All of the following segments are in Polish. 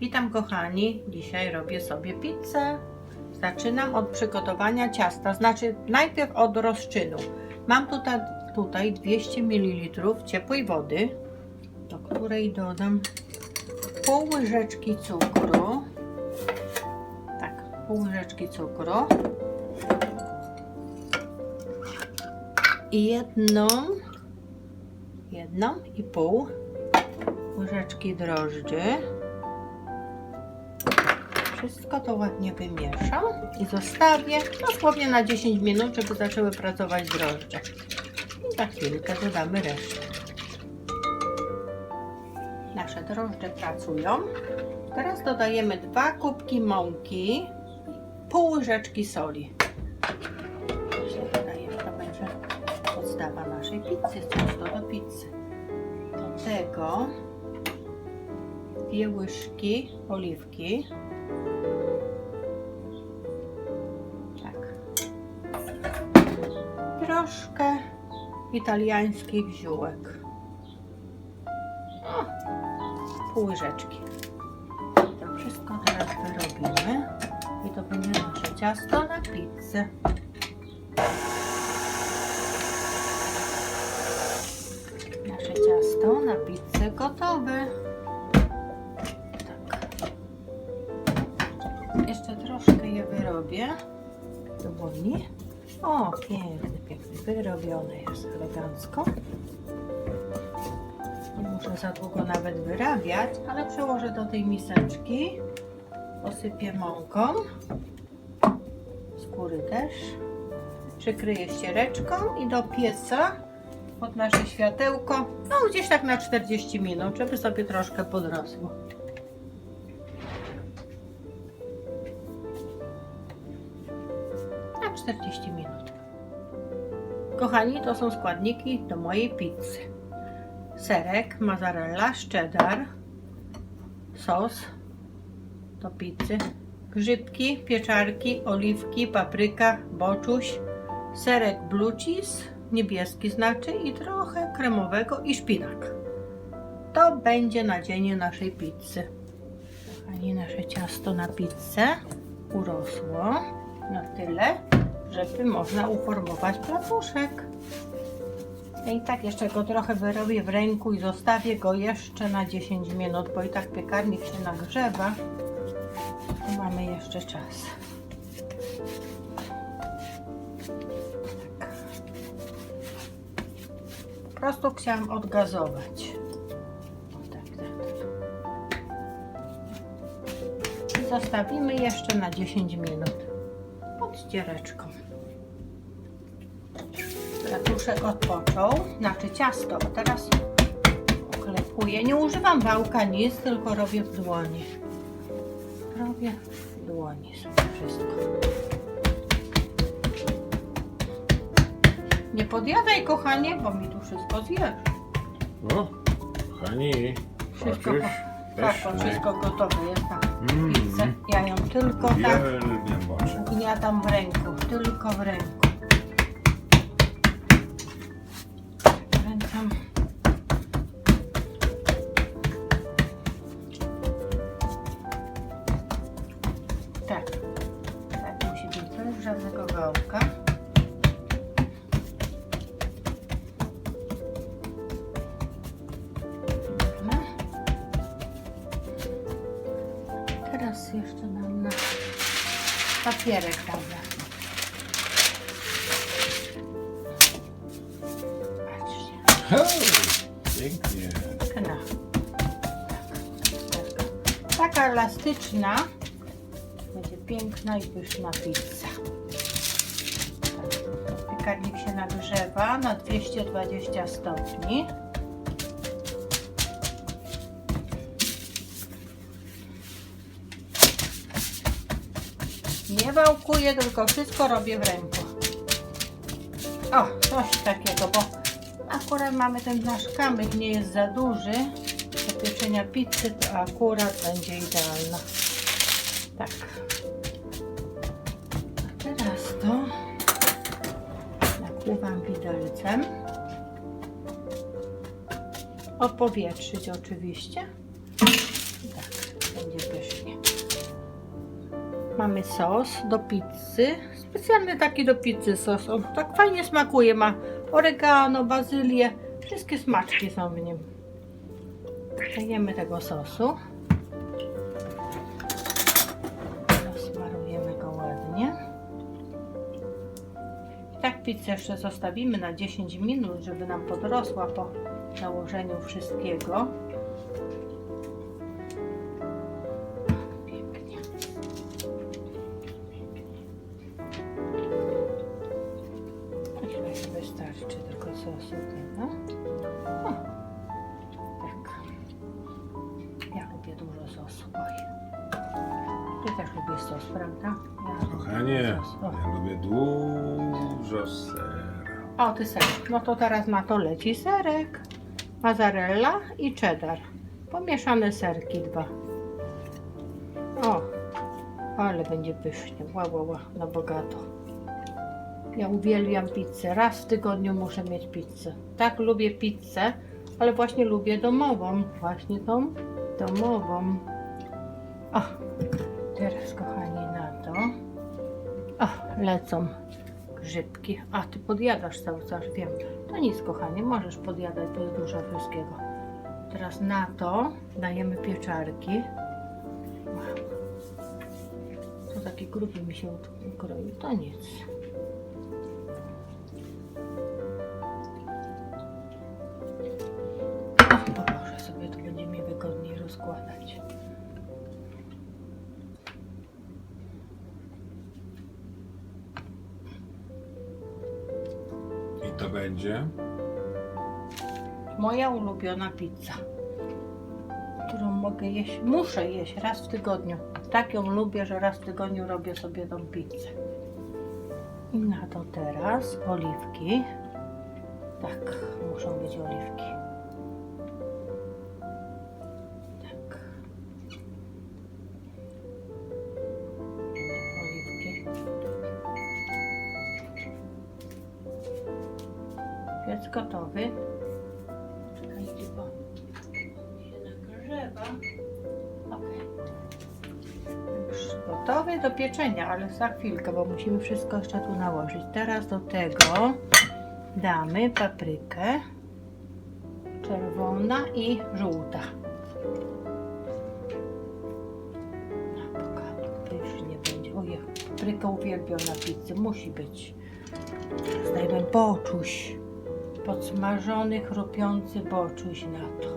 Witam kochani, dzisiaj robię sobie pizzę. Zaczynam od przygotowania ciasta, znaczy najpierw od rozczynu. Mam tutaj, tutaj 200 ml ciepłej wody, do której dodam pół łyżeczki cukru. Tak, pół łyżeczki cukru. I jedną, jedną i pół łyżeczki drożdży. Wszystko to ładnie wymieszam i zostawię dosłownie na 10 minut, żeby zaczęły pracować drożdże. I za chwilkę dodamy resztę. Nasze drożdże pracują. Teraz dodajemy dwa kubki mąki, pół łyżeczki soli. Dodajemy, to będzie podstawa naszej pizzy, ciasto do pizzy. Do tego dwie łyżki oliwki. Troszkę italiańskich ziółek. O, pół łyżeczki. To wszystko teraz wyrobimy i to będzie nasze ciasto na pizzę. Nasze ciasto na pizzę gotowe. Tak. Jeszcze troszkę je wyrobię do dłoni. O, piękny, piękny, wyrobiony jest elegancko. Nie muszę za długo nawet wyrabiać, ale przełożę do tej miseczki. Posypię mąką. Skóry też. Przykryję ściereczką i do pieca pod nasze światełko. No gdzieś tak na 40 minut, żeby sobie troszkę podrosło. Kochani, to są składniki do mojej pizzy. Serek, mozzarella, cheddar, sos do pizzy, grzybki, pieczarki, oliwki, papryka, boczuś, serek blue cheese, niebieski znaczy i trochę kremowego i szpinak. To będzie nadzienie naszej pizzy. Kochani, nasze ciasto na pizzę urosło na tyle, żeby można uformować placuszek. I tak jeszcze go trochę wyrobię w ręku i zostawię go jeszcze na 10 minut, bo i tak piekarnik się nagrzewa. Mamy jeszcze czas. Tak. Po prostu chciałam odgazować. Tak, tak, zostawimy jeszcze na 10 minut pod ściereczką. Odpoczął, znaczy ciasto, a teraz oklepuję. Nie używam wałka nic, tylko robię w dłoni. Robię w dłoni sobie wszystko. Nie podjadaj kochanie, bo mi tu wszystko zjesz. O, kochani, Wszystko, poczuć tak, to pyszny. wszystko gotowe jest na Mm. pizzę. Ja ją tylko tak Uwielbiam boczek. Gniatam w ręku, tylko w ręku. Kręcam. Tak. Tak musi być bez żadnego wałka. Dobra. Teraz jeszcze nam na papierek damy. Pięknie. Kna. Taka elastyczna będzie piękna i pyszna pizza. Piekarnik się nagrzewa na 220 stopni. Nie wałkuję, tylko wszystko robię w ręku. O, coś takiego, bo akurat mamy ten nasz kamyk, nie jest za duży. Do pieczenia pizzy to akurat będzie idealna. Tak. A teraz to nakłuwam widelcem. Odpowietrzyć oczywiście. Tak, będzie Mamy sos do pizzy. Specjalny taki do pizzy sos. On tak fajnie smakuje. Ma oregano, bazylię. Wszystkie smaczki są w nim. Dajemy tego sosu. Rozmarujemy go ładnie. I tak pizzę jeszcze zostawimy na 10 minut, żeby nam podrosła po nałożeniu wszystkiego. Sosu tego. O, tak. Ja lubię dużo sosu. Oj. Ty też lubisz sos, prawda? Ja Kochanie, sos. O. ja lubię dużo sera. O, ty serek. No to teraz na to leci serek. Mozzarella i cheddar. Pomieszane serki dwa. O, ale będzie pysznie. Ła, ła, ła, na bogato. Ja uwielbiam pizzę. Raz w tygodniu muszę mieć pizzę. Tak, lubię pizzę, ale właśnie lubię domową. Właśnie tą domową. O, teraz kochani na to. O, lecą grzybki. A, ty podjadasz cały czas, wiem. To nic, kochanie, możesz podjadać, to jest dużo wszystkiego. Teraz na to dajemy pieczarki. To taki gruby mi się ukroił, to nic. Rozkładać. I to będzie? Moja ulubiona pizza, którą mogę jeść, muszę jeść raz w tygodniu. Tak ją lubię, że raz w tygodniu robię sobie tą pizzę. I na to teraz oliwki. Tak, muszą być oliwki. Piec gotowy. Czekajcie, bo się nagrzewa. Już gotowy do pieczenia, ale za chwilkę, bo musimy wszystko jeszcze tu nałożyć. Teraz do tego damy paprykę czerwona i żółta. Papryka uwielbiam na pizzy, musi być. Zdajmy boczuś podsmażony, chrupiący boczuś na to.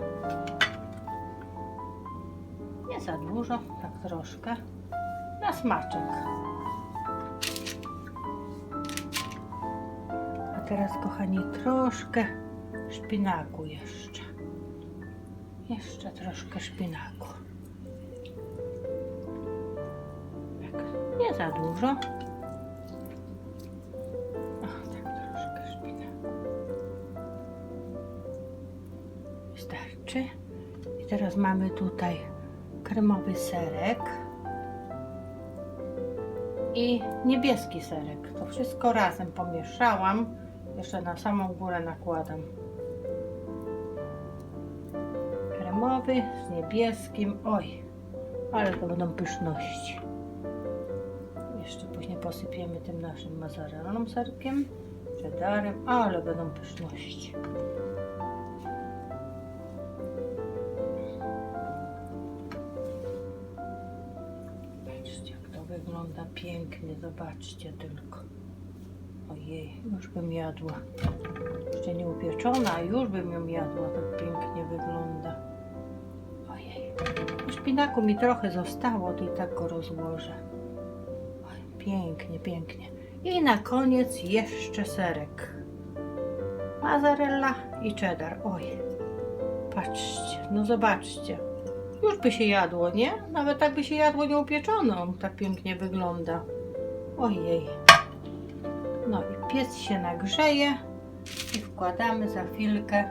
Nie za dużo, tak troszkę. Na smaczek. A teraz, kochani, troszkę szpinaku jeszcze. Jeszcze troszkę szpinaku. Tak, nie za dużo. Wystarczy. I teraz mamy tutaj kremowy serek i niebieski serek. To wszystko razem pomieszałam. Jeszcze na samą górę nakładam. Kremowy z niebieskim. Oj, ale to będą pyszności. Jeszcze później posypiemy tym naszym mozzarellą serkiem, cheddarem, ale będą pyszności. Pięknie. Zobaczcie tylko. Ojej, już bym jadła. Jeszcze nie upieczona, a już bym ją jadła. Tak pięknie wygląda. Ojej. Szpinaku mi trochę zostało, to i tak go rozłożę. Oj, pięknie, pięknie. I na koniec jeszcze serek. Mozzarella i cheddar. Oj, patrzcie, no zobaczcie. Już by się jadło, nie? Nawet tak by się jadło nieupieczoną. Tak pięknie wygląda. Ojej. No i piec się nagrzeje i wkładamy za chwilkę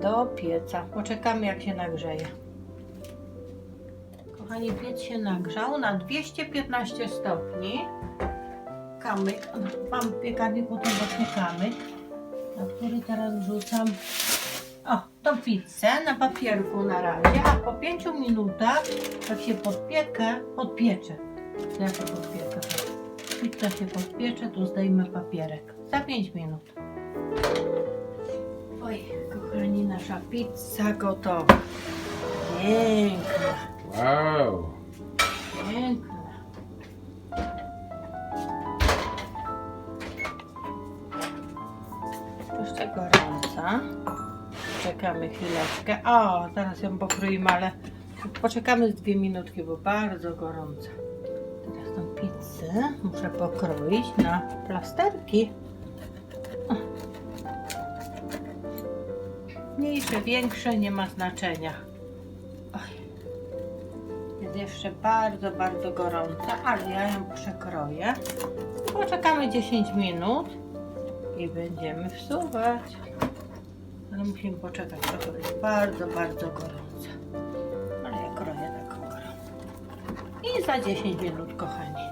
do pieca. Poczekamy jak się nagrzeje. Kochani, piec się nagrzał na 215 stopni. Kamyk, mam w piekarniku ten właśnie kamyk, na który teraz wrzucam o, tą pizzę na papierku na razie, a po 5 minutach, jak się podpiekę, podpiecze, Ja się podpiekę. tak. Pizza się podpiecze, tu zdejmę papierek. Za 5 minut. Oj, kochani, nasza pizza gotowa. Piękna, Wow. piękna. Jeszcze gorąca. Czekamy chwileczkę. O, zaraz ją pokroimy, ale poczekamy z dwie minutki, bo bardzo gorąca. Teraz tą pizzę muszę pokroić na plasterki. Mniejsze, większe, nie ma znaczenia. Jest jeszcze bardzo, bardzo gorąca, ale ja ją przekroję. Poczekamy 10 minut i będziemy wsuwać. Ale musimy poczekać, bo to jest bardzo, bardzo gorące. Ale ja kroję taką gorącą. I za 10 minut, kochani.